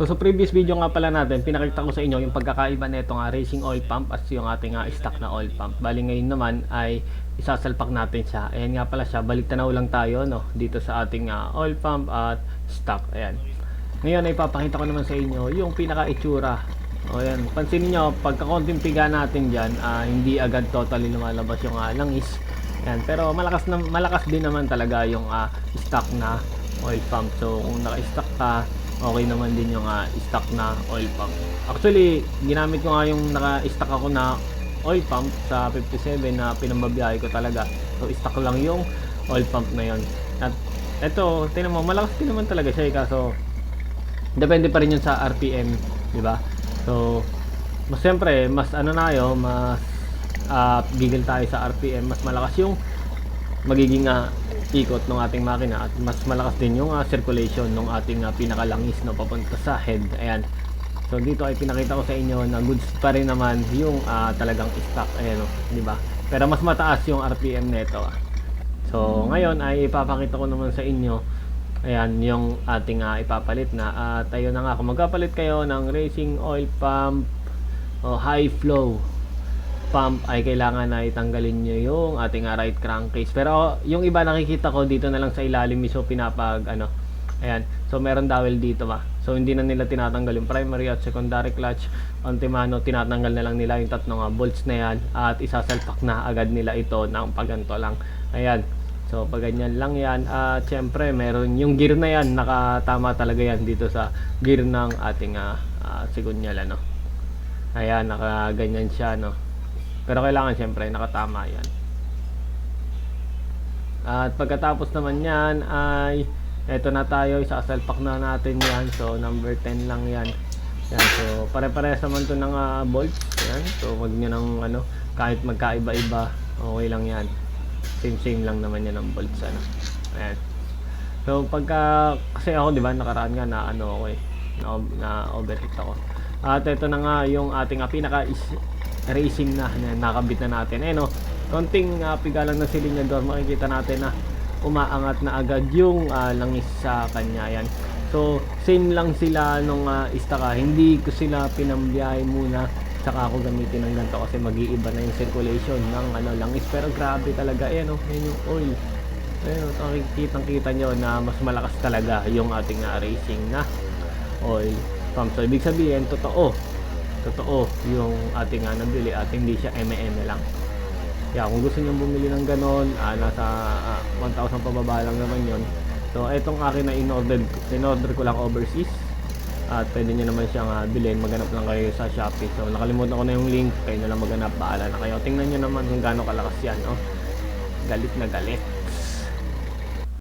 So sa previous video nga pala natin, pinakita ko sa inyo yung pagkakaiba nito nga racing oil pump at yung ating nga stock na oil pump. Bali ngayon naman ay isasalpak natin siya. Ayan nga pala siya, balik tanaw lang tayo no dito sa ating nga oil pump at stock. Ayan. Ngayon ay papakita ko naman sa inyo yung pinaka-itsura. O yan, pansinin nyo, pagka konting piga natin dyan, ah, hindi agad totally lumalabas yung ah, langis. Yan, pero malakas na malakas din naman talaga yung ah, stock na oil pump. So kung naka-stock ka, okay naman din yung ah, stock na oil pump. Actually, ginamit ko nga yung naka-stock ako na oil pump sa 57 na pinambabiyahe ko talaga. So stock lang yung oil pump na yon. At eto, tingnan mo, malakas din naman talaga siya eh, kaso depende pa rin yun sa RPM, di ba? So, mas siyempre, mas ano na yun, mas ah, gigil tayo sa RPM, mas malakas yung magiging ah, ikot ng ating makina at mas malakas din yung ah, circulation ng ating ah, pinakalangis no papunta sa head. Ayan. So dito ay pinakita ko sa inyo na goods pa rin naman yung ah, talagang stock ayan oh, di ba? Pero mas mataas yung RPM nito. ah. So ngayon ay ipapakita ko naman sa inyo ayan yung ating ah, ipapalit na at ayun na nga kung magpapalit kayo ng racing oil pump o high flow pump ay kailangan na itanggalin nyo yung ating ah, right crankcase. Pero yung iba nakikita ko dito na lang sa ilalim so pinapag ano. Ayan. So meron dowel dito ba. So hindi na nila tinatanggal yung primary at secondary clutch. Antimano tinatanggal na lang nila yung tatlong ah, bolts na yan at isasalpak na agad nila ito ng paganto lang. Ayan. So pag ganyan lang yan at syempre meron yung gear na yan nakatama talaga yan dito sa gear ng ating uh, uh, sigunyal ano. Ayan, nakaganyan siya no. Pero kailangan syempre nakatama yan. At pagkatapos naman yan ay eto na tayo, isasalpak na natin yan. So number 10 lang yan. Yan, so pare-parehas naman to ng ah, bolts. Yan, so wag nyo ng ano, kahit magkaiba-iba, okay lang yan. Same same lang naman yan ng bolts ano. Ayan. So pagka kasi ako 'di ba nakaraan nga na ano ako eh na, na overheat ako. At ito na nga yung ating uh, pinaka racing na, na nakabit na natin. Eh no, konting uh, pigalan ng silinyador makikita natin na umaangat na agad yung ah, langis sa kanya. Yan. So same lang sila nung uh, istaka. Hindi ko sila pinambiyahe muna. Saka ako gamitin ng ganito kasi mag-iiba na yung circulation ng ano langis. Pero grabe talaga. Eh no? Yun yung oil. Ayun kitang kita nyo na mas malakas talaga yung ating uh, racing na oil. Pump. So ibig sabihin totoo totoo yung ating uh, nabili at hindi siya M&M lang. Kaya kung gusto nyo bumili ng ganon ah, nasa ah, 1,000 pababa lang naman yon so etong akin na in-order in-order ko lang overseas. At pwede nyo naman siyang uh, bilhin. Maghanap lang kayo sa Shopee. So nakalimutan ko na yung link. Kayo na lang maghanap. Bahala na kayo. Tingnan nyo naman kung gaano kalakas yan oh. galit na galit